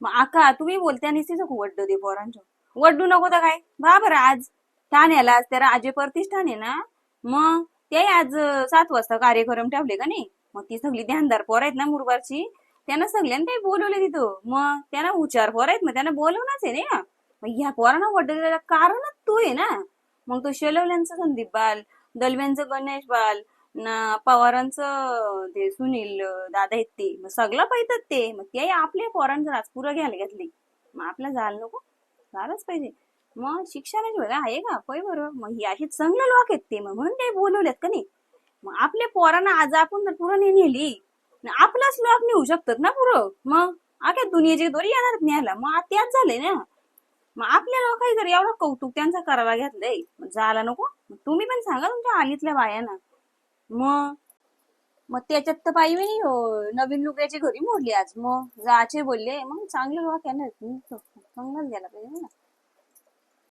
मग आका तुम्ही बोलत्या निसीच वड्डू दे पोरांच्या वड्डू नको तर काय? बरोबर आज. ठाण्याला आज त्या राजे प्रतिष्ठान आहे ना? मग ते आज सात वाजता कार्यक्रम ठेवले का नाही? मग ती सगळी ध्यानदार पोर आहेत ना मुरबारची त्यांना सगळ्यांना ते बोलवले तिथं. मग त्यांना उचार पोर आहेत मग त्यांना बोलवणच आहे ना मग ह्या पोरांना वड्डू द्यायला कारणच तू आहे ना? मग तो शेलवल्यांचा संदीप बाल दलव्यांचं गणेश बाल ना पवारांचं ते सुनील दादा आहेत ते मग सगळं पाहिजेत ते. मग ते आपल्या पोरांचं राजपुरं घ्यायला घेतली. मग आपलं झालं नको. झालंच पाहिजे. मग शिक्षणाची बघा आहे का? पै बरोबर. मग ही अशी चांगले लोक आहेत ते. मग म्हणून ते बोलवलेत का नाही? मग आपल्या पोरांना आज आपण जर पुरं नाही नेली आपलाच लोक नेऊ शकतात ना पुरं? मग आख्या दुनियेची दोरी येणार न्यायला. मग त्याच झाले ना. मग आपल्या लोकांनी जर एवढं कौतुक त्यांचा करायला घेतलंय झाला नको. मग तुम्ही पण सांगा तुमच्या आलीतल्या बायांना. मग? मग त्याच्यात तर पाहिजे नाही हो नवीन लुग्याची घरी मोडली आज. मग जाचे बोलले मग चांगले लोक आहे ना चांगलाच गेला पाहिजे ना.